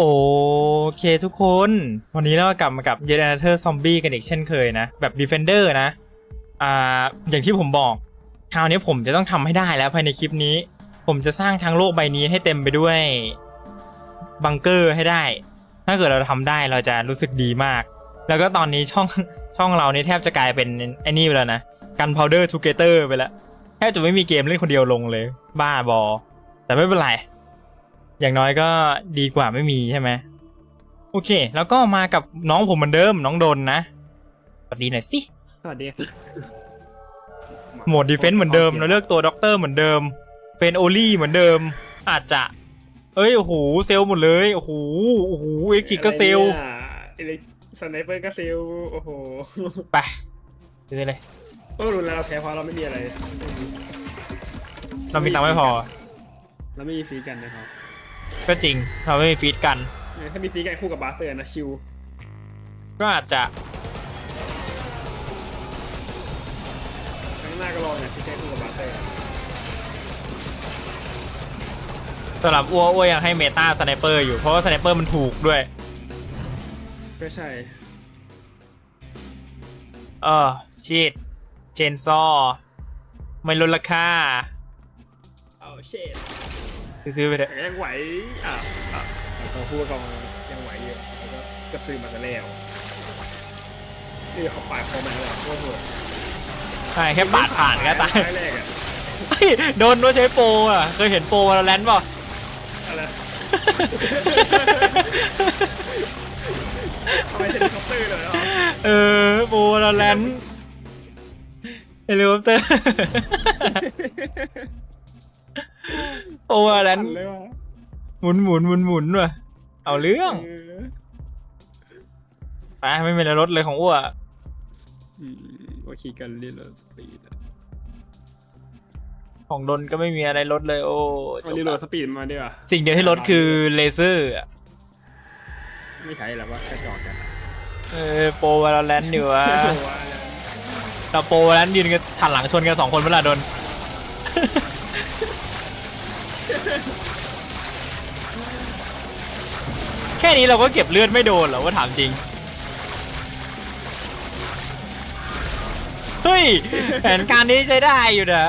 โอเคทุกคน วันนี้เรากลับมากับ y e t Another Zombie กันอีกเช่นเคยนะ แบบ Defender นะ อ่า อย่างที่ผมบอก คราวนี้ผมจะต้องทำให้ได้แล้วภายในคลิปนี้ ผมจะสร้างทั้งโลกใบนี้ให้เต็มไปด้วยบังเกอร์ให้ได้ ถ้าเกิดเราทำได้เราจะรู้สึกดีมาก แล้วก็ตอนนี้ช่องช่องเรานี่แทบจะกลายเป็นไอ้นี่ไปแล้วนะกันพาวเดอร์ทูเกเตอร์ไปแล้วแทบจะไม่มีเกมเล่นคนเดียวลงเลย บ้าบอ แต่ไม่เป็นไร อย่างน้อยก็ดีกว่าไม่มีใช่ไหมโอเค แล้วก็มากับน้องผมเหมือนเดิมน้องดนนะสวัสดีหน่อยสิสวัสดีครับโหมดดีเฟนต์เหมือนเดิมเราเลือกตัวด็อกเตอร์เหมือนเดิม เป็นโอลี่เหมือนเดิม อาจจะ เอ้ยโอ้โหเซลล์หมดเลยโอ้โหโอ้โหเอลิกก็เซลล์อะไรเนี่ยสไนเปอร์ก็เซลล์โอ้โหไปซื้อเลยก็รู้แล้วเราแพ้เพราะเราไม่มีอะไร เรามีตังค์ไม่พอ เราไม่มีฟรีกันนะครับ ก็จริงเราไม่มีฟีดกันเออถ้ามีฟรีกันคู่กับบาสเตอร์นะชิว ก็อาจจะครั้งหน้าก็รอเนี่ยฟรีกันคู่กับบาสเตอร์สำหรับอ้วอ้วยังให้เมตาสไนเปอร์อยู่เพราะว่าสไนเปอร์มันถูกด้วย ก็ใช่ เออชีดเชนซอไม่ลดราคาเอาเชด ซื้อไปเถอะแต่ยังไหวอะอะเขาพูดกองยังไหวอยู่แล้วก็ก็ซื้อมาซะแล้วนี่เขาปาดคอมาแล้วโอ้โหใช่แค่ปาดผ่านก็ตายแรกอะเฮ้ยโดนด้วยใช้โปรอะ เคยเห็นโปรวาแลนด์ป่ะ อะไรทำไมเฮลิคอปเตอร์เลยเหรอเออโปรวาแลนด์เฮลิคอปเตอร์ โปรวาแลนด์เลยวะหมุนหมุนหมุนหมุนว่ะเอาเรื่องเออไปไม่มีอะไรลดเลยของอ้วอืมโอเคกันเรียนรถสปีดอะของดนก็ไม่มีอะไรลดเลย โอ้จวันบนี้รละถสปีดมาดีกว่าสิ่งเดียวที่ลดคือเลเซอร์อะไม่ใช่หรอว่าแค่จอดกันอะเออโปรวาแลนด์อยู่วะโอ้ว่าแล้วเราโปรวาแลนด์ยืนกันหันหลังชนกันสองคนเวลาโดน แค่นี้เราก็เก็บเลือดไม่โดนเหรอว่าถามจริง เฮ้ย แผนการนี้ใช้ได้อยู่นะ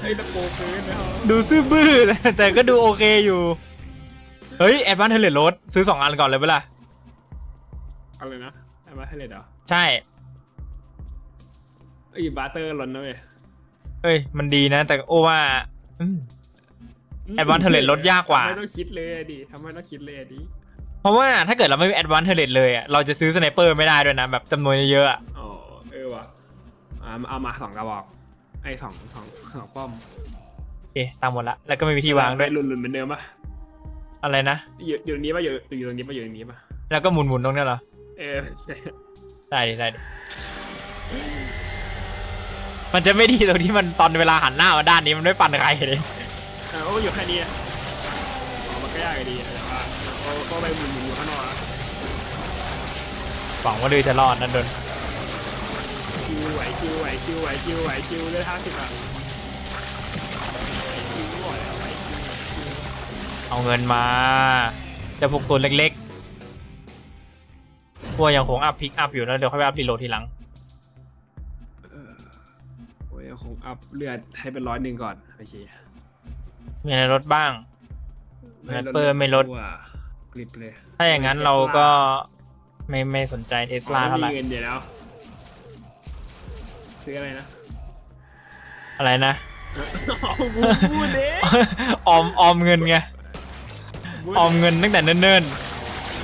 ไอ้ยตะโกนซื้อนะดูซื่อบื้อ แต่ก็ดูโอเคอยู่ เฮ้ย แอดวานเทเลตรถซื้อสองอันก่อนเลยเปะล่าอะไรนะไอ้มาให้เลยเหรอใช่ ไอ้ยบาร์เตอร์หล่นนะเว้ย เฮ้ย มันดีนะ แต่โอ้ว่าอืม Advance Turret ลดยากกว่าทำไมต้องคิดเลยอะดิทำไมต้องคิดเลยอะดิเพราะว่าถ้าเกิดเราไม่มีแอดวานเทเลตเลยอะเราจะซื้อสไนเปอร์ไม่ได้ด้วยนะแบบจำนวนเยอะๆอะอ๋อเออว่ะอ่าเอามาสองกระบอกไอ้สองสองสองป้อมโอเคตามหมดละแล้วก็ไม่มีที่วางด้วยหลุนหลุนๆเหมือนเดิมปะอะไรนะอยู่อยู่ตรงนี้ปะอยู่อยู่ตรงนี้ปะอยู่ตรงนี้ปะแล้วก็หมุนหมุนๆตรงนี้เหรอเออได้ดิได้ดิมันจะไม่ดีตรงที่มันตอนเวลาหันหน้ามาด้านนี้มันไม่ฟันใครเลย เออโอ้อยู่แค่นี้อะอ๋อมันก็ยากอยู่ดีแต่ว่าก็ก็ไปหมุนๆอยู่ข้างนอกอะหวังว่าดือจะรอดนั่นโดนชิวไหวชิวไหวชิวไหวชิวไหวชิวเลยห้าสิบอะไหวชิวไหวอะไหวชิวไหวชิวเอาเงินมาแต่พวกตัวเล็กๆพวกยังคงอัพพิกอัพอยู่แล้วเดี๋ยวค่อยไปอัพรีโหลดทีหลังโอ้ยคงอัพเลือดให้เป็นร้อยหนึ่งก่อนโอเค มีอะไรลดบ้างแรปเปอร์ไม่ลดว่ะกริบเลย ถ้าอย่างนั้นเราก็ไม่ไม่สนใจเทสลาเท่าไหร่มีเงินเดี๋ยวแล้วซื้ออะไรนะ อะไรนะเอาบูบูเด้ออมออมเงินไงออมเงินตั้งแต่เนิ่น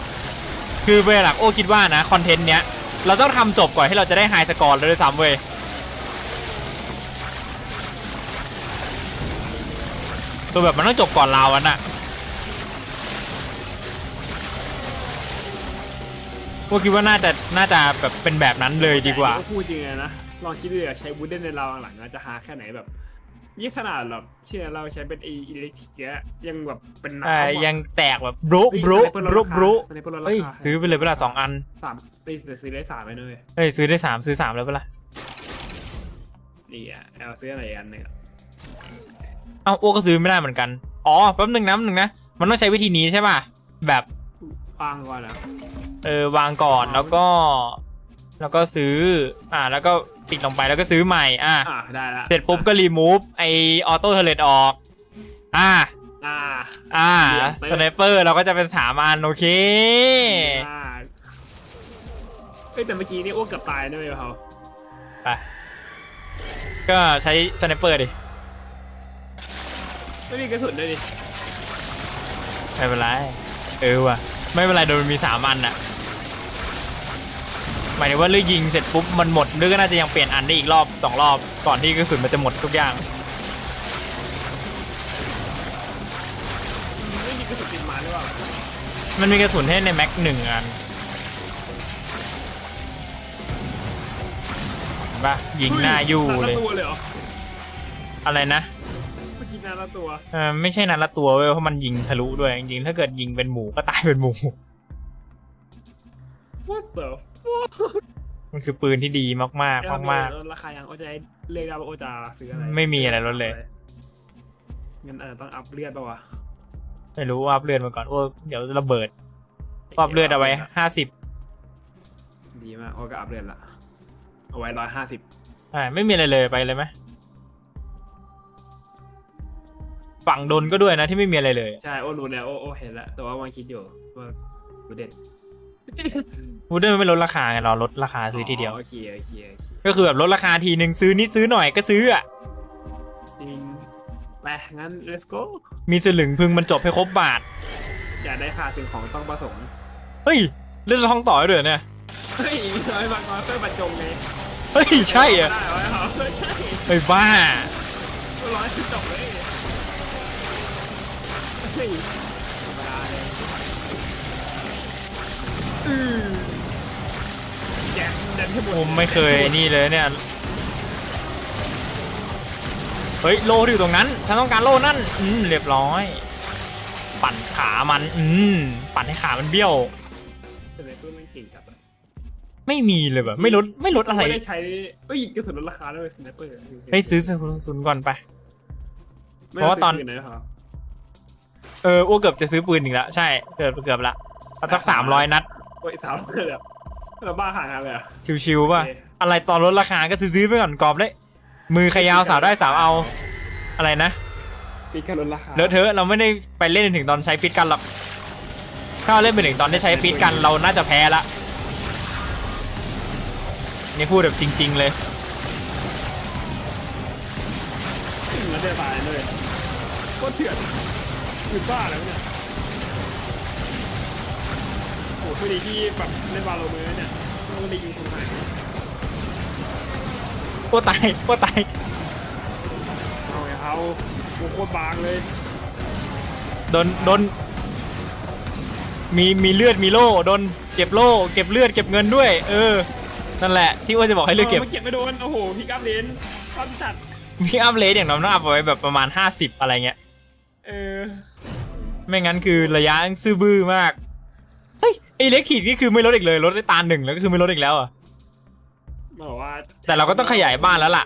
ๆ คือเวลาโอ้คิดว่านะ คอนเทนต์เนี้ย เราต้องทำจบก่อนให้เราจะได้ไฮสกอร์เลยด้วยซ้ำเว้ย ตัวแบบมันต้องจบก่อนเราอันน่ะพวกคิดว่าน่าจะน่าจะแบบเป็นแบบนั้นเลยดีกว่าพูดจริงเลยนะ ลองคิดดูอะใช้บูเดนในเราวหลังๆจะหาแค่ไหนแบบนี่ขนาดแบบเชื่อเราใช้เป็นไออิเล็กทริกเนี้ยยังแบบเป็นน้ำอ่าอะยังแตกแบบบรุบรุบรุบรุสไนเปอร์ลดราเฮ้ยคาซื้อไปเลยเวลาสองอันสามไปซื้อได้สามไปเลยเฮ้ยซื้อได้สามซื้อสามแล้วเวลานี่อะเอาซื้ออะไรอันหนึงอะ เอ้าโอ้ก็ซื้อไม่ได้เหมือนกัน อ๋อแป๊บหนึ่งนะแป๊บหนึ่งนะ มันต้องใช้วิธีนี้ใช่ป่ะ แบบปังก่อนนะเออวางก่อนแล้วก็ แล้วก็ซื้อ อ่า แล้วก็ติดลงไปแล้วก็ซื้อใหม่ อะอ่าได้ละเสร็จปุ๊บก็รีมูฟไอออโต้เทเลตออก อ่า อ่า อ่าเยี่ยมไปสไนเปอร์เราก็จะเป็นสามอันโอเคอ่าเอ้ยแต่เมื่อกี้นี่อ้วกเกับตายด้วยเขาไปก็ใช้สไนเปอร์ดิ ไม่มีกระสุนด้วยดิไม่เป็นไรเออว่ะไม่เป็นไรโดนมันมีสามอันอะหมายถึงว่าเลือกยิงเสร็จปุ๊บมันหมดเลือกก็น่าจะยังเปลี่ยนอันได้อีกรอบสองรอบก่อนที่กระสุนมันจะหมดทุกอย่างไม่มีกระสุนติดมาหรือเปล่ามันมีกระสุนให้ในแม็กหนึ่งอันเห็นปะยิงหน้ายู่นัดเลยละตัวเลยเหรออะไรนะเมื่อกี้ นัดละตัวเออไม่ใช่นัดละตัวเว้ยเพราะมันยิงทะลุด้วยจริงๆถ้าเกิดยิงเป็นหมูก็ตายเป็นหมู What the มันคือปืนที่ดีมากๆมากมากแล้วราคายังโอจะเรียกได้ว่าโอจะซื้ออะไรไม่มีอะไรลดเลยงั้นเออต้องอัพเลือดป่าวะๆไม่รู้ว่าอัพเลือดมาก่อนโอ้เดี๋ยวระเบิดอัพเลือดเอาไว้ห้าสิบดีมากโอก็อัพเลือดละเอาไว้ร้อยห้าสิบอ่าไม่มีอะไรเลยไปเลยไหม ฝั่งโดนก็ด้วยนะที่ไม่มีอะไรเลยใช่โอรู้แล้วโอโอเห็นแล้วแต่ว่ามันคิดอยู่ว่าดูเด็ดวูดเดอร์ไม่ลดราคาไงเราลดราคาซื้อทีเดียวโอเคโอเคโอเคก็คือแบบลดราคาทีหนึ่งซื้อนิดซื้อหน่อยก็ซื้ออะจริงไปงั้น let's go มีสลึงพึงมันจบให้ครบบาท อยากได้ค่าสิ่งของต้องประสงค์เฮ้ยเล่นท้องต่อให้ด้วยเนี่ยเฮ้ยร้อยบางร้อยเพื่อบรรจงไงเฮ้ยใช่อะได้ร้อยเหรอใช่เฮ้ยบ้าร้อยคือจบเลยเฮ้ยธรรมดาเลยอือแจกดันให้หมดผมไม่เคยนี่เลยเนี่ย เฮ้ยโลที่อยู่ตรงนั้น ฉันต้องการโลนั่น อืมเรียบร้อย ปั่นขามัน อืมปั่นให้ขามันเบี้ยว แต่ในตู้มันเก่งจัดอะไม่มีเลยแบบ ไม่ลดไม่ลดอะไร ไม่ได้ใช้เอ้ยกระสุนลดราคาด้วยสไนเปอร์ไปซื้อศูนย์ก่อนไปไม่เพราะว่าตอนซื้คืนะครับ เอออ้วกเกือบจะซื้อปืนอีกแล้วใช่เกือบเกือบละเอาสักสามร้อยนัด โอ้ยสาวเลยแบบเราบ้าขนาดนั้นเลยเหรอชิวๆป่ะ โอเค อะไรตอนลดราคาก็ซื้อๆไปก่อนกรอบเลยมือใครยาวสาวได้สาวเอาอะไรนะฟีกันลดราคาเลอะเทอะเราไม่ได้ไปเล่นถึงตอนใช้ฟิตกันหรอกถ้าเราเล่นไปถึงตอนได้ใช้ฟิตกันเราน่าจะแพ้ละนี่พูดแบบจริง ๆ เลย แล้วเดือดตายเลยโคตรเถื่อน คือบ้าแล้วเนี่ยโอ้โหพอดีที่แบบเล่นบาโลมือเนี่ยต้องได้ยิงตรงไหนโอ้ตายโอ้ตายเอาไงเอาโอ้โหโคตรบางเลยโดนโดนมีมีเลือดมีโล่โดนเก็บโล่เก็บเลือดเก็บเงินด้วย เออ นั่นแหละที่ว่าจะบอกให้เลือกเก็บไม่เก็บไม่โดน โอ้โห พี่กัฟเลนปั้นจัดมีอัพเลสอย่างน้อยต้องอัพเอาไว้แบบประมาณ 50 อะไรเงี้ยเออ ไม่งั้นคือระยะซื่อบื้อมาก เฮ้ยไอเล็กขีดนี่คือไม่ลดอีกเลยลดได้ตาหนึ่งแล้วก็คือไม่ลดอีกแล้วอะบอกว่าแต่เราก็ต้องขยายบ้านแล้วล่ะ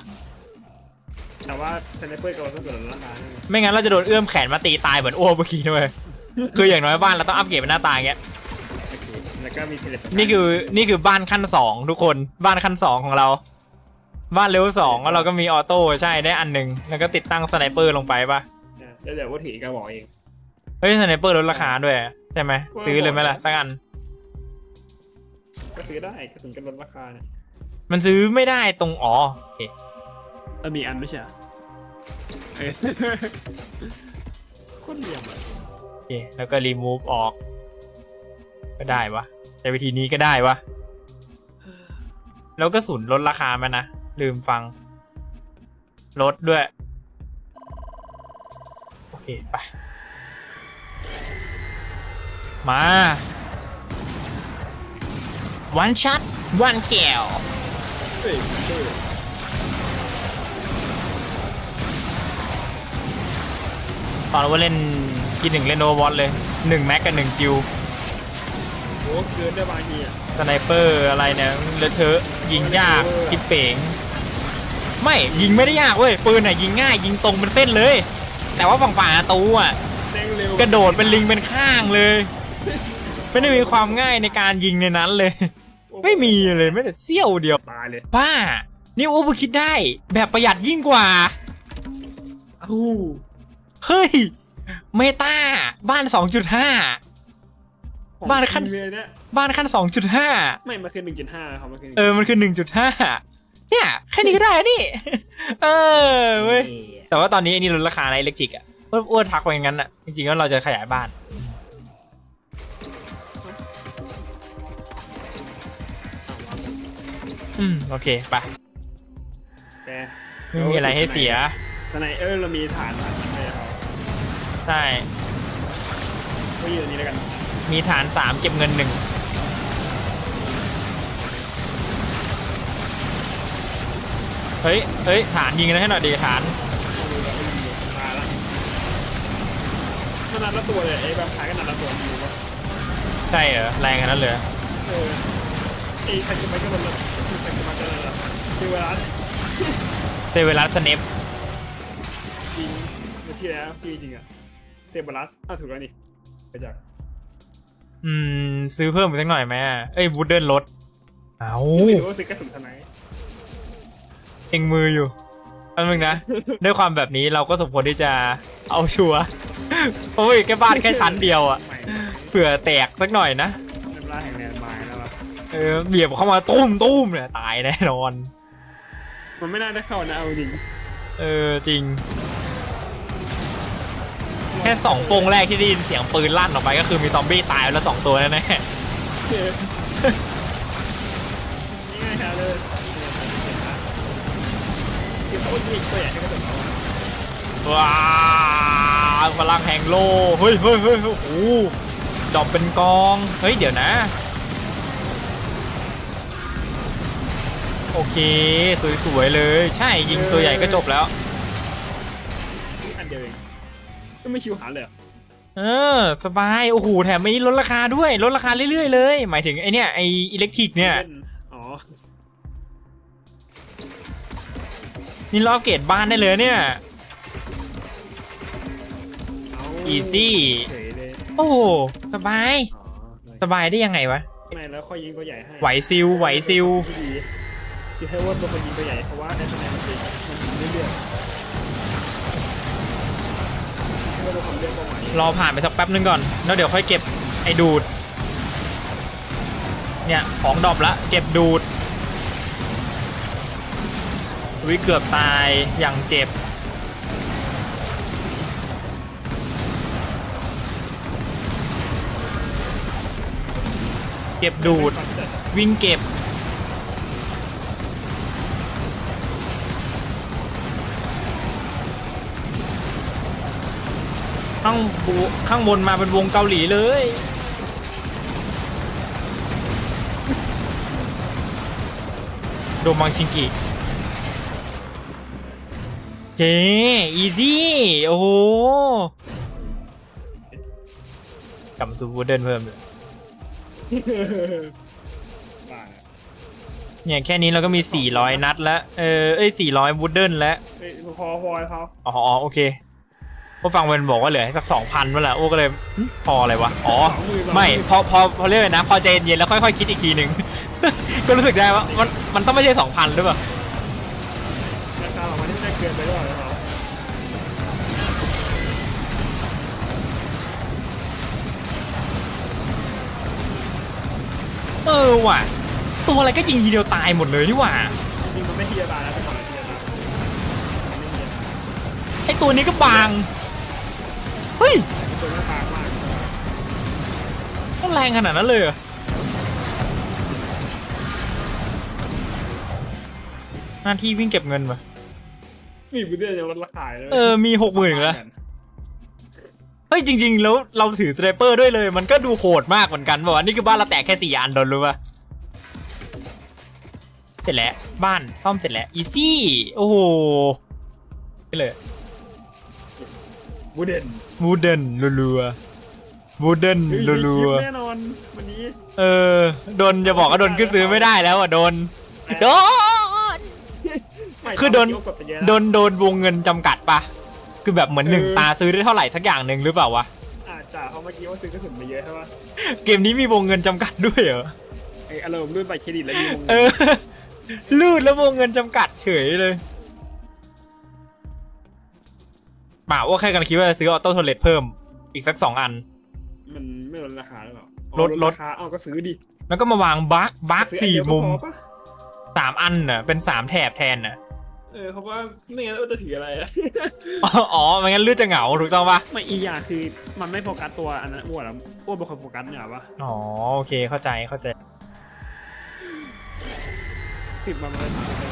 แต่ว่าสไนเปอร์กับเราต้องเกิดราคาไม่งั้นเราจะโดนเอื้อมแขนมาตีตายเหมือนอ้วกเมื่อกี้ด้วยคืออย่างน้อยบ้านเราต้องอัปเกรดเป็นหน้าตาอย่างเงี้ยโอเคแล้วก็มีเทเลพอร์ตนี่คือนี่คือบ้านขั้นสองทุกคนบ้านขั้นสองของเรา บ้านเลเวลสองแล้วเราก็มีออโต้ใช่ได้อันหนึ่งแล้วก็ติดตั้งสไนเปอร์ลงไปปะแล้วเดี๋ยวว่าถือก็บอกเอง เฮ้ยสไนเปอร์ลดราคาด้วยใช่ไหมซื้อเลยไหมล่ะสักอัน ก็ซื้อได้กระสุนกันลดราคาเนี่ยมันซื้อไม่ได้ตรงอ๋อโอเคเออมีอันไม่ใช่เหรอเออโคตรเหลี่ยมอะโอเคแล้วก็รีมูฟออก ก็ได้วะใช้วิธีนี้ก็ได้วะแล้วก็สุนลดราคาไหมนะ ลืมฟัง ลดด้วย โอเค ไป มา one shot one kill เฮ้ยเฮ้ยตอนว่าเล่นกินหนึ่งเล่นโนวอตเลยหนึ่งแม็กกับหนึ่งคิวโอ้เกินได้บางทีอะสไนเปอร์อะไรเนี่ยเลอะเทอะยิงยากทิปเป๋งไม่ยิงไม่ได้ยากเว้ยปืนน่ะยิงง่ายยิงตรงเป็นเส้นเลย แต่ว่าฝั่งฝ่าตูอะแดงเร็วกระโดดเป็นลิงเป็นข้างเลย ไม่ได้มีความง่ายในการยิงในนั้นเลย ไม่มีเลยแม้แต่เสี้ยวเดียวตายเลยป้า นี่โอ้คิดได้ แบบประหยัดยิ่งกว่าอู้เฮ้ย เมตาบ้าน 2.5ของบ้านขั้นจริงเลยเนี่ยบ้านขั้น 2.5 ไม่มาคือหนึ่งจุดห้าครับมันคือเออมันคือ 1.5 เนี่ย แค่นี้ก็ได้อะนี่ เออเว้ยแต่ว่าตอนนี้ไอ้นี่ลดราคาในอิเล็กทริกอะอ้วนอ้วนทักไปงั้นอะจริงๆแล้วเราจะขยายบ้าน อืมโอเคไปแต่ไม่มีอะไรให้เสียตอนไหนเออเรามีฐานฐานให้เขาใช่ก็ยืนนี้แล้วกันมีฐานสามเก็บเงินหนึ่งเฮ้ยเฮ้ยฐานยิงกันให้หน่อยดีฐานเอามือเราไปยิงอยู่ตายละขนาดละตัวเลยไอ้แบบขายขนาดละตัวอยู่วะใช่เหรอแรงกันนั้นเลยเออไอ้ใครจะไปก็โดนละใครจะมาก็โดนละซื้อเวลาเซเวลัสสเนปจริงไม่ชื่อแล้วชื่อจริงอะเซเบลัสอ้าวถูกแล้วนี่ไปจากอืม ซื้อเพิ่มอีกสักหน่อยไหมอะเอ้ยวูดเดิลรถเอาไม่รู้ว่าซื้อกระสุนทนายเองมืออยู่อันนึงนะ ด้วยความแบบนี้เราก็สมควรที่จะเอาชัวร์โอ้ยแค่บ้านแค่ชั้นเดียวอะใหม่เผื่อแตกสักหน่อยนะ ในเวลาแห่งแล เออเบียบเข้ามาตุ้มตุ้มเนี่ยตายแน่นอน มันไม่น่าได้เข้านะเอาจริงเออจริง แค่สองโปงแรกที่ได้ยินเสียงปืนลั่นออกไปก็คือมีซอมบี้ตายไปแล้วสองตัวแน่เออนี่ไงครับเลยคือเขายิงตัวใหญ่ให้กระสุนเราอะๆว้าวพลังแห่งโลเฮ้ยเฮ้ยเฮ้ยโอ้โหดอกเป็นกอง เฮ้ยเดี๋ยวนะ โอเค สวยๆเลย ใช่ยิงตัวใหญ่ก็จบแล้ว อันเดียวเองก็ไม่ชิวหาเลยเหรอเออ สบาย โอ้โห แถมมีลดราคาด้วย ลดราคาเรื่อยๆเลย หมายถึงไอเนี่ยไออิเล็กทริกเนี่ย ล่อ๋อนี่เราอัปเกรดบ้านได้เลยเนี่ยเอา Easy เฉยเลยโอ้โหสบาย อ๋อสบายได้ยังไงวะ ไม่แล้วค่อยยิงตัวใหญ่ให้ไหวซิลไหวซิลที่ดี คือให้ว่าตัวคนยิงตัวใหญ่เพราะว่าไอ้ตัวไหนมันเป็นมันยิงเรื่อยๆให้ว่าตัวคนเลือกเป้าหมายรอผ่านไปสักแป๊บนึงก่อน แล้วเดี๋ยวค่อยเก็บไอ้ดูด เนี่ยของดรอปละ เก็บดูด วิเกือบตายอย่างเจ็บ เก็บดูด วิ่งเก็บ ข้างบูข้างบนมาเป็นวงเกาหลีเลย โดมังชิงกิเจอีซี่ โอ้โหกลับมาสู่วูดเดิลเพิ่มเลยบ้าเนี่ยแค่นี้เราก็มี 400 นัดแล้ว เออ เอ้ย400วูดเดิลแล้วเฮ้ยพอพอเขาอ๋ออ๋อ โอเค พอฟังมันบอกว่าเหลือให้สักสองพันเมื่อไหร่โอ้ก็เลยหึพออะไรวะ อ๋อสองหมื่นไม่พอพอพอเรียกเลยนะ พอใจเย็นๆแล้วค่อยๆคิดอีกทีหนึ่งก็รู้สึกได้ว่ามันมันต้องไม่ใช่สองพันหรือเปล่าราคาของมันที่ไม่ได้เกินไปหรือเปล่าครับเออว่ะ ตัวอะไรก็ยิงทีเดียวตายหมดเลยนี่หว่าจริงๆมันไม่ทีละตาแล้วแต่ก่อนมันทีละตามันไม่ทีละตาไอตัวนี้ก็บาง เฮ้ยตัวหน้าตามากต้องแรงขนาดนั้นเลยเหรอหน้าที่วิ่งเก็บเงินปะมีบุญเดือนยังลดราคาเลยเออมีหกหมื่นแล้วเฮ้ยจริง ๆ แล้วเราถือสไนเปอร์ด้วยเลย มันก็ดูโหดมากเหมือนกันบอกว่านี่คือบ้านเราแตกแค่สี่อันโดนรู้ปะเสร็จแล้วบ้านซ่อมเสร็จแล้วอีซี่โอ้โหไปเลย บุญเดือนวูเดนรัวๆวูเดนเฮ้ยรัมีวคลิปแน่นอนวันนี้ๆเออโดนจะบอกว่าโดนขึ้นซื้อไม่ได้แล้วอะโดนโดน ไม่คือโดนเยวกับไปเยอะโดนโดนวงเงินจำกัดปะคือแบบเหมือนหนึ่งตาซื้อได้เท่าไหร่สักอย่างหนึ่งหรือเปล่าวะอาจจ่าเขาเมื่อกี้ว่าซื้อกระสุนมาเยอะใช่ปะเกมนี้มีวงเงินจำกัดด้วยเหรอไอ้อารมณ์รุ่นบัตรเครดิตแล้วมีวงเออลูดแล้ววงเงินจำกัดเฉยเลย ป่าว่าแค่กันคิดว่าจะซื้อออโต้โทเลตเพิ่มอีกสักสองอัน มันไม่ลดราคาหรือเปล่าลดลดราคาเอาก็ซื้อดิแล้วก็มาวางบั๊กบั๊กซื้อสี่อันเดียวก็มุมพอปะสามอันน่ะ เป็นสามแถบแทนน่ะ เออเพราะว่าไม่งั้นเราจะถืออะไรอะอ๋ออ๋อไม่งั้นเลือดจะเหงาถูกต้องปะไม่อีกอย่างคือมันไม่โฟกัสตัวอันนั้นอ้วนแล้วอ้วนเป็นคนโฟกัสเนี่ยปะอ๋อโอเคเข้าใจเข้าใจสิบมันเลย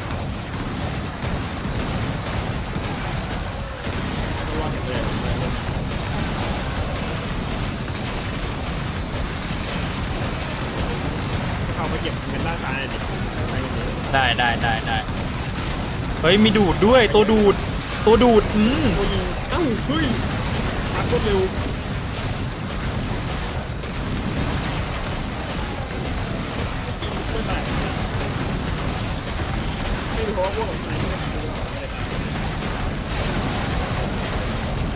เข้ามาเก็บเงินด้านซ้ายหน่อยดิไปกันเลยได้ได้ได้ได้เฮ้ยมีดูดด้วยตัวดูด ตัวดูดอืมโอ้ยเอ้าเฮ้ยชาร์จรวดเร็วไม่ตายไม่รู้ว่าพวกของไหนไม่ได้ทำอะไร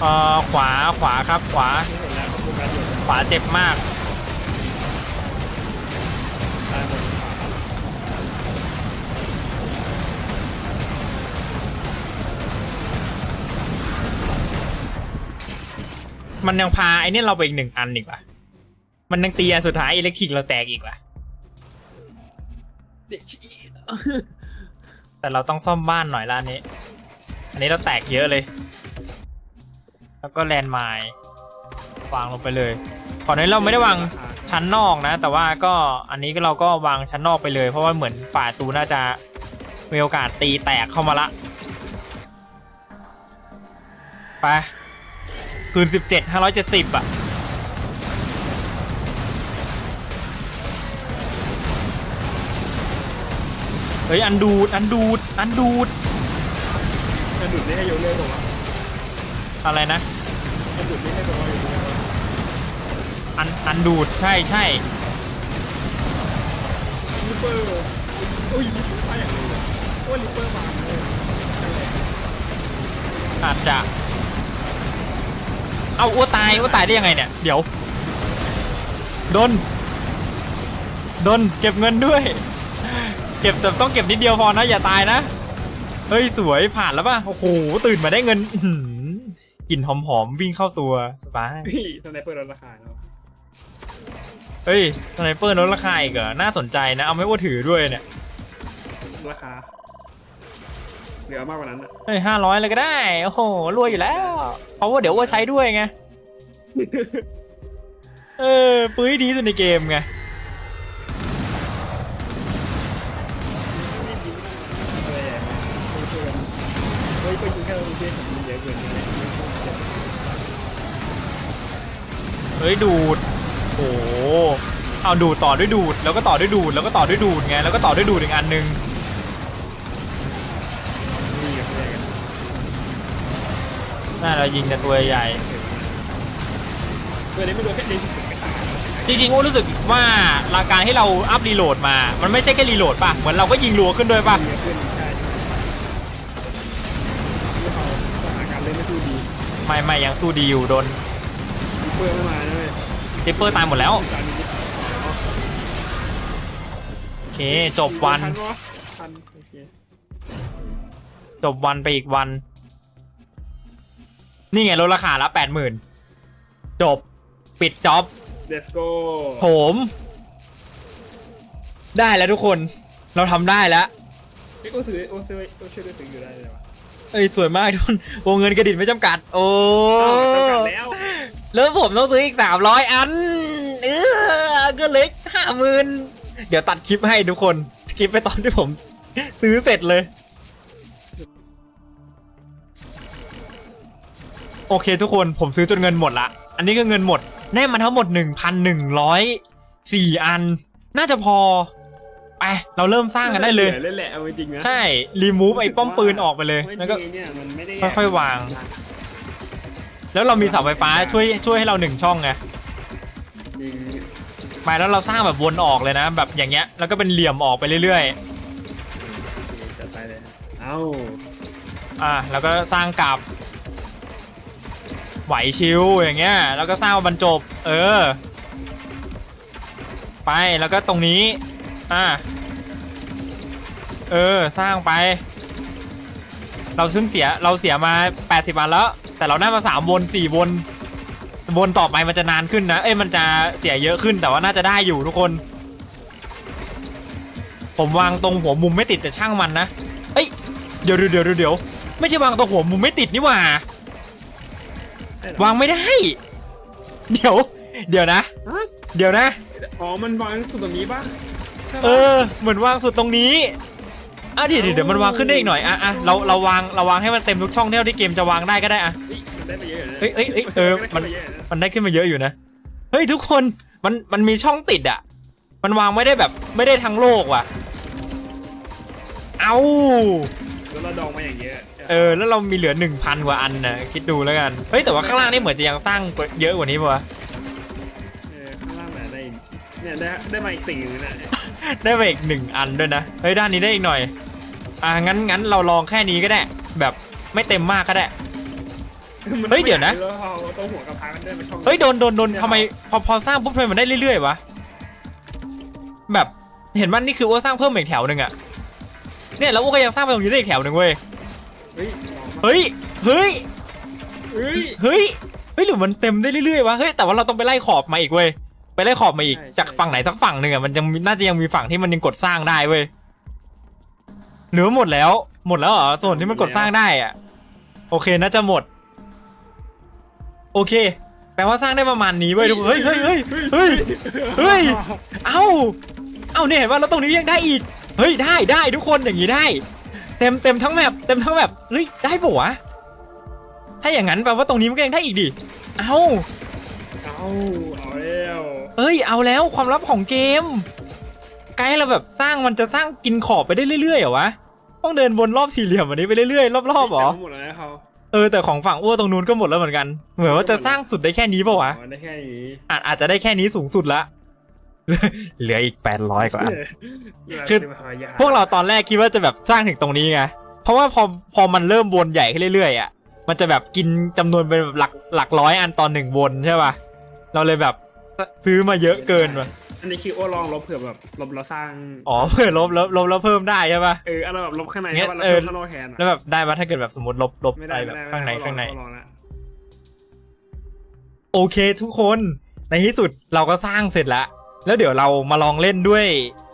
เอ่อขวาขวาครับขวา ไม่เห็นแล้วเขาโฟกัสอยู่ขวาเจ็บมาก มันยังพาไอ้นี่เราไปอีกหนึ่งอันอีกว่ะ มันยังตีอันสุดท้ายอิเล็กทริกเราแตกอีกว่ะ เด็กชี้แต่เราต้องซ่อมบ้านหน่อยร้านนี้ อันนี้เราแตกเยอะเลย แล้วก็แลนด์ไมล์วางลงไปเลยก่อนนี้เราไม่ได้วางชั้นนอกนะ แต่ว่าก็อันนี้ก็เราก็วางชั้นนอกไปเลย เพราะว่าเหมือนฝ่าตูน่าจะมีโอกาสตีแตกเข้ามาละ ไป คืนสิบเจ็ดห้าร้อยเจ็ดสิบอะ เฮ้ย อันดูด อันดูด อันดูดกระดุดนี่ให้โยนเร็วกว่าอะไรนะกระดุดนี่ให้ตัวเราอยู่ตรงนี้อัน อันดูด ใช่ใช่ลิปเปอร์อุ้ยลิปเปอร์มาอย่างเลยโอ้ยลิปเปอร์มาเลยอาจจะ เอาอ้วตายอ้วตายได้ยังไงเนี่ย เดี๋ยวดนดนเก็บเงินด้วย เก็บแต่ต้องเก็บนิดเดียวพอนะอย่าตายนะ เฮ้ยสวยผ่านแล้วป่ะ โอ้โหตื่นมาได้เงินอื้อหือกลิ่นหอมๆวิ่งเข้าตัวสบายพี่สไนเปอร์ลดราคาแล้วเฮ้ยสไนเปอร์ลดราคาอีกเหรอน่าสนใจนะ เอาไม่ว่าถือด้วยเนี่ยราคา เหลือมากกว่านั้นอะเฮ้ยห้าร้อยเลยก็ได้ โอ้โหรวยอยู่แล้ว เพราะว่าเดี๋ยวว่าใช้ด้วยไง เออ ปื้ยดีสุดในเกมไง อะไรอะเฮ้ยไปยิงแค่เราเจ๊มันเยอะเกินไปเฮ้ยดูด โอ้โหเอาดูดต่อด้วยดูด แล้วก็ต่อด้วยดูด แล้วก็ต่อด้วยดูดไง แล้วก็ต่อด้วยดูดอีกอันนึง น่าเรายิงแต่ตัวใหญ่เพื่อนนี้ไม่รู้แค่เล่นสิบกระต่ายจริงๆอ้วนรู้สึกว่าราการที่เราอัพรีโหลดมา มันไม่ใช่แค่รีโหลดป่ะ เหมือนเราก็ยิงรัวขึ้นด้วยป่ะเยอะขึ้นใช่ใช่ที่เขาสถานการณ์เล่นไม่สู้ดีไม่ไม่ยังสู้ดีอยู่โดนลิปเปอร์ไม่มาเลยริปเปอร์ตายหมดแล้ว การนี้โอเค จบวัน ทันวะทันโอเค จบวันไปอีกวัน นี่ไงลดราคาละแปดหมื่นจบปิดจ็อบ let's go โถมได้แล้วทุกคนเราทำได้แล้ว พี่ก็ซื้อโอ้ซื้อโอ้ช่วยด้วยซื้ออยู่ได้เลยวะเอ้ยสวยมากทุกคนวงเงินกระดิ่งไม่จำกัด โอ้อ้าวจำกัดแล้วแล้วผมต้องซื้ออีกสามร้อยอัน เออก็เล็กห้าหมื่นเดี๋ยวตัดคลิปให้ทุกคนคลิปไปตอนที่ผม ซื้อเสร็จเลย โอเคทุกคนผมซื้อจนเงินหมดละ อันนี้ก็เงินหมดได้มาทั้งหมด 1,104 อัน น่าจะพอไปเราเริ่มสร้างกันได้เลยเล่นแหละเอาจริงๆนะใช่รีมูฟไอ้ป้อมปืนออกไปเลยแล้วก็เนี่ยมันไม่ได้ค่อยๆวาง แล้วเรามีเสาไฟฟ้าช่วยช่วยให้เราหนึ่งช่องไงยิงไปแล้วเราสร้างแบบวนออกเลยนะ แบบอย่างเงี้ยแล้วก็เป็นเหลี่ยมออกไปเรื่อยจัดไปเลยเอ้าๆอะแล้วก็สร้างกลับ ไหวชิวอย่างเงี้ยแล้วก็สร้างบรรจบ เออ ไปแล้วก็ตรงนี้ อ่าเออสร้างไป เราซึ่งเสียเราเสียมา 80อันแล้ว แต่เราได้มา3วน4วนวนต่อไปมันจะนานขึ้นนะ เอ้ยมันจะเสียเยอะขึ้นแต่ว่าน่าจะได้อยู่ทุกคน ผมวางตรงหัวมุมไม่ติดแต่ช่างมันนะ เอ้ยเดี๋ยวเดี๋ยวเดี๋ยวเดี๋ยวไม่ใช่วางตรงหัวมุมไม่ติดนี่หว่า วางไม่ได้ เดี๋ยว เดี๋ยวนะฮะเดี๋ยวนะ อ๋อ มันวางสุดตรงนี้ปะใช่ปะเออ เหมือนวางสุดตรงนี้อะเดี๋ยวเดี๋ยวเดี๋ยวมันวางขึ้นได้อีกหน่อยอะอะเราเราวางเราวางให้มันเต็มทุกช่องเท่าที่เกมจะวางได้ก็ได้อะเฮ้ยมันได้ไปเยอะนะเอ้ยเอ้ยเอ้ยเออมันได้ไปเยะะมันได้ขึ้นมาเยอะอยู่นะเฮ้ยทุกคนมันมันมีช่องติดอะ มันวางไม่ได้แบบไม่ได้ทั้งโลกว่ะ เอาแล้วเราดองมาอย่างเยอะ เออแล้วเรามีเหลือหนึ่งพันกว่าอันนะคิดดูแล้วกัน เฮ้ยแต่ว่าข้างล่างนี่เหมือนจะยังสร้างเยอะกว่านี้ป่ะวะเออข้างล่างน่ะได้เนี่ยได้ได้มาอีกติ่งหนึงนะได้ไปอีกหนึ่งอันด้วยนะ เฮ้ยด้านนี้ได้อีกหน่อย อะงั้นงั้นเราลองแค่นี้ก็ได้ แบบไม่เต็มมากก็ได้มันเฮ้ยเดี๋ยวนะ แล้วเอาตัวหัวกระพามันเดินมาช่องเฮ้ยโดนโดนโดนทำไมพอพอสร้างปุ๊บทำไมมันได้เรื่อยๆวะแบบเห็นว่านี่คือว่าสร้างเพิ่มอีกแถวหนึ่งอะเนี่ยแล้วอ้วก็ยังสร้างไปตรงนี้ได้อีกแถวหนึ่งเว้ย เฮ้ยลองมาเฮ้ย เฮ้ย เฮ้ย เฮ้ย เฮ้ยหรือมันเต็มได้เรื่อยๆวะ เฮ้ยแต่ว่าเราต้องไปไล่ขอบมาอีกเว้ย ไปไล่ขอบมาอีก ใช่ใช่ จากฝั่งไหนสักฝั่งหนึ่งอะมันยังมีน่าจะยังมีฝั่งที่มันยังกดสร้างได้เว้ยหรือว่าหมดแล้ว หมดแล้วเหรอส่วนที่มันกดสร้างได้อะโอเคน่าจะหมด โอเค แปลว่าสร้างได้ประมาณนี้เว้ยทุกคนเฮ้ยเฮ้ยเฮ้ยเฮ้ย เฮ้ย เอ้า เอ้าเนี่ยเห็นว่าแล้วตรงนี้ยังได้อีก เฮ้ยได้ได้ทุกคนอย่างนี้ได้ เต็มเต็มทั้งแมปเต็มทั้งแมปเฮ้ยได้ปะวะถ้าอย่างนั้นแปลว่าตรงนี้มันก็ยังได้อีกดิเอ้าเอาเอาแล้วเอ้ยเอาแล้วความลับของเกมไกด์เราแบบสร้างมันจะสร้างกินขอบไปได้เรื่อยๆเหรอวะต้องเดินวนรอบสี่เหลี่ยมแบบนี้ไปเรื่อยๆรอบๆเหรอแต่หมดแล้วนะเขาเออแต่ของฝั่งอ้วตรงนู้นก็หมดแล้วเหมือนกัน เหมือนว่าจะสร้างสุดได้แค่นี้ปะวะอ๋อได้แค่นี้อาจอาจจะได้แค่นี้สูงสุดละ เหลืออีก800กว่าอันเคือเวลาหายาพวกเราตอนแรกคิดว่าจะแบบสร้างถึงตรงนี้ไงเพราะว่าพอพอมันเริ่มวนใหญ่ขึ้นเรื่อยๆอะมันจะแบบกินจำนวนเป็นแบบหลักหลักร้อยอันตอนหนึ่งวนใช่ป่ะเราเลยแบบซื้อมาเยอะเกินว่ะอันนี้คือโอ้ลองลบเผื่อแบบลบเราสร้างอ๋อเพื่อลบลบลบแล้วเพิ่มได้ใช่ป่ะเออเอาเราแบบลบข้างในงั้ใช่นป่ะเราเออเพิ่มข้างนอกแทนอะแล้วแบบได้ปะถ้าเกิดแบบสมมติลบลบไม่ไปได้แบบไม่ได้ข้างในเอลข้างในเอลองละโอเคทุกคนในที่สุดเราก็สร้างเสร็จแล้ว แล้วเดี๋ยวเรามาลองเล่นด้วย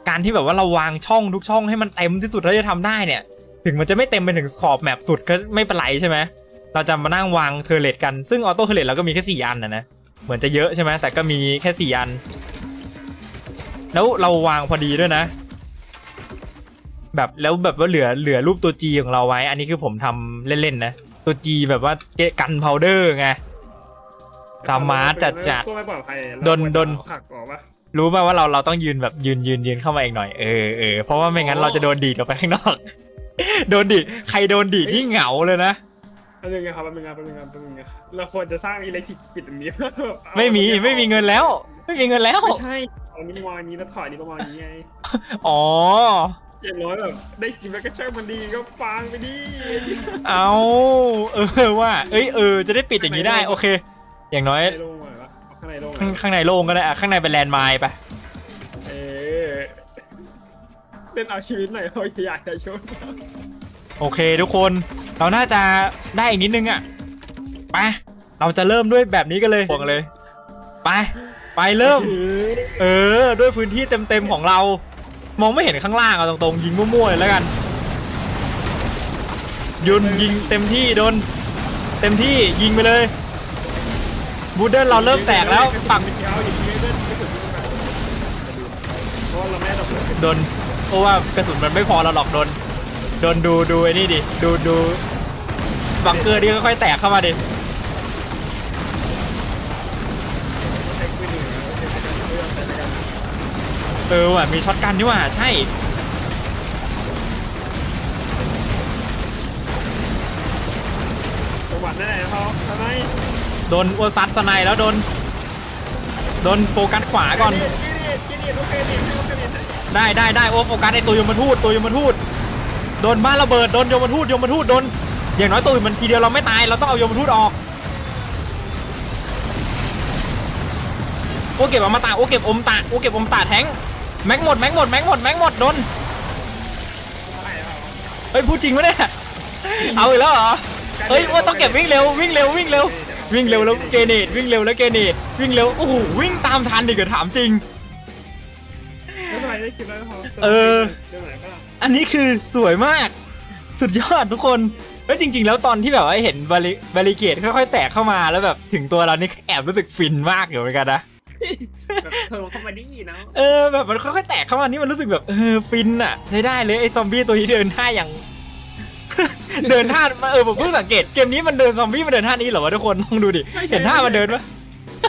การที่แบบว่าเราวางช่องทุกช่องให้มันเต็มที่สุดเท่าที่จะทำได้เนี่ย ถึงมันจะไม่เต็มไปถึงขอบแมปสุดก็ไม่เป็นไรใช่ไหมเราจะมานั่งวางเทอร์เลตกันซึ่งออโต้เทอร์เลตเราก็มีแค่สี่อันนะนะเหมือนจะเยอะใช่ไหมแต่ก็มีแค่สี่อัน แล้วเราวางพอดีด้วยนะ แบบแล้วแบบว่าเหลือเหลือรูปตัว G ของเราไว้ อันนี้คือผมทำเล่นๆนะ ตัว G แบบว่ากันพาวเดอร์ไงตามมาจัดจัดก็ไม่ปลอดภัยดนหักออกปะ รู้ไหมว่าเราเราต้องยืนแบบยืนยืนยืนเข้ามาอีกหน่อยเออเออเพราะว่าไม่งั้นเราจะโดนดีดออกไปข้างนอก โดนดีดใครโดนดีดนี่เหงาเลยนะแป๊บนึงนะครับแป๊บนึงครับแป๊บนึงครับแป๊บนึงครับเราควรจะสร้างอิเล็กทริกปิดตรงนี้เอาไม่มีไม่มีเงินแล้ว ไม่มีเงินแล้วไม่ใช่เอานี้มาวางนี้แล้วถอยนี้ประมาณนี้ไงอ๋ออย่างน้อยแบบได้ชิมแล้วก็ช่างมันดีก็ฟังไปดิเอาเออว่า เอ้ยเออจะได้ปิดอย่างนี้ได้โอเค อย่างน้อย ข้างในโล่งหน่อยวะเอาข้างในโล่งหน่ข้างอยข้างในโล่งก็ได้อะข้างในเป็นแลนด์ไมล์ไปเออเล่นเอาชีวิตหน่อยเขาอยากจะชวนโอเคทุกคนเราน่าจะได้อีกนิดนึงอะไปเราจะเริ่มด้วยแบบนี้กันเลยบอกเลย ไป ไปเริ่ม เออ ด้วยพื้นที่เต็มๆของเรา มองไม่เห็นข้างล่างเอาตรงๆยิงมั่วๆเลยแล้วกันยุนยิงเต็มที่โดน เต็มที่ยิงไปเลย บูเดิลเราเริ่มแตกแล้วปักเอาอย่างนี้เล่นไม่สุดที่มันเพราะว่าเราไม่ได้ตกเลยโดนเพราะว่ากระสุนมันไม่พอเราหรอกโดนโดนดูดูไอ้นี่ดิดูดูบังเกอร์ดิค่อยๆแตกเข้ามาดิใช้ปืนหนึ่งแล้วใช้ปืนเรื่องแต่ละกันเออว่ะมีช็อตกันนี่ว่ะใช่จังหวะนั่นแหละเขาทำไม โดนอัวซัดสไนแล้วโดน โดนโฟกัสขวาก่อน ได้ได้ได้โอ้โฟกัสไอตัวยมทูตตัวยมทูตโดนบ้านระเบิดโดนยมทูตยมทูตโดนอย่างน้อยตัวอื่นมันทีเดียวเราไม่ตายเราต้องเอายมทูตออกอ้เก็บอมตะโอ้เก็บอมตะโอ้เก็บอมตะแทงแม็กหมดแม็กหมดแม็กหมดแม็กหมดโดนเฮ้ยพูดจริงปะเนี่ยเอาอีกแล้วเหรอเฮ้ยว่าต้องเก็บวิ่งเร็ววิ่งเร็ววิ่งเร็ว วิ่งเร็วแล้วเกเนตวิ่งเร็วแล้วเกเนตวิ่งเร็วโอ้โหวิ่งตามทันดิเกิดถามจริง ไม่เป็นไรได้คลิปแล้วพอเออ เรื่องไหนก็อันนี้คือสวยมาก สุดยอดทุกคนเฮ้ยจริง ๆ แล้วตอนที่แบบว่าเห็นบาริบาริเกตค่อยๆแตกเข้ามาแล้วแบบถึงตัวเรานี่แอบรู้สึกฟินมากอยู่เหมือนกันนะ แบบเพิ่มเข้ามาดีเนาะ เออแบบมันค่อยๆแตกเข้ามานี่มันรู้สึกแบบเออฟินอะใช้ได้เลยไอ้ซอมบี้ตัวนี้เดินท่าอย่าง เดินท่ามาเออผมเพิ่งสังเกตเกมนี้มันเดินซอมบี้มันเดินท่านี้เหรอวะทุกคนลองดูดิเห็นท่ามันเดินปะ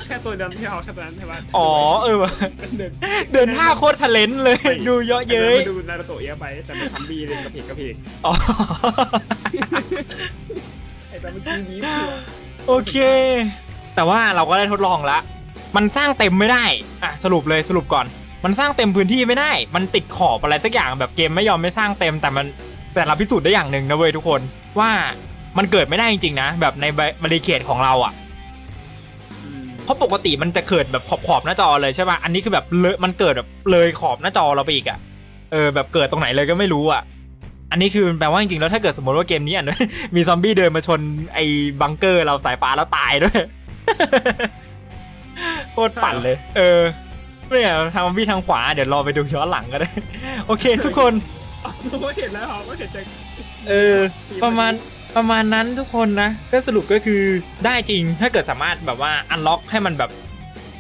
แค่ตัวเดิมที่เอาแค่ตัวนั้นใช่ปะอ๋อเออว่ะเดินเดินท่าโคตรทะเลนเลยดูเยอะเย้ยมาดูนารูโตะเยอะไปแต่เป็นซัมบี้เลยกระเพกกระเพกอ๋อไอ้ตอนเมื่อกี้นี้คือโอเค แต่ว่าเราก็ได้ทดลองละมันสร้างเต็มไม่ได้อะสรุปเลยสรุปก่อน มันสร้างเต็มพื้นที่ไม่ได้ มันติดขอบอะไรสักอย่างแบบเกมไม่ยอมไม่สร้างเต็มแต่มัน แต่เราพิสูจน์ได้อย่างหนึ่งนะเว้ยทุกคนว่ามันเกิดไม่ได้จริงๆนะ แบบในบริเกตของเราอะเพราะปกติมันจะเกิดแบบขอบขอบๆหน้าจอเลยใช่ป่ะอันนี้คือแบบเลยมันเกิดแบบเลยขอบหน้าจอเราไปอีกอะเออแบบเกิดตรงไหนเลยก็ไม่รู้อะอันนี้คือแปลว่าจริงๆแล้วถ้าเกิดสมมติว่าเกมนี้อะมีซอมบี้เดินมาชนไอ้บังเกอร์เราสายฟ้าแล้วตายด้วยโคตรปั่นเลย เออเนี่ยทางซอมบี้ทางขวา เดี๋ยวรอไปดูย้อนหลังก็ได้ โอเคทุกคน ผมก็เห็นแล้วครับก็เห็นจากเออ ประมาณประมาณนั้นทุกคนนะ ก็สรุปก็คือได้จริงถ้าเกิดสามารถแบบว่าอันล็อกให้มันแบบ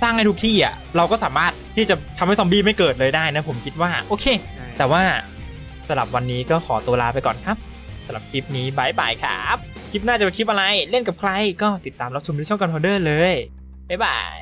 สร้างให้ทุกที่อะเราก็สามารถที่จะทำให้ซอมบี้ไม่เกิดเลยได้นะ ผมคิดว่าโอเค แต่ว่าสำหรับวันนี้ก็ขอตัวลาไปก่อนครับสำหรับคลิปนี้บายบายครับ คลิปหน้าจะเป็นคลิปอะไรเล่นกับใครก็ติดตามรับชมที่ช่องกันโฮเดอร์เลยบ๊ายบาย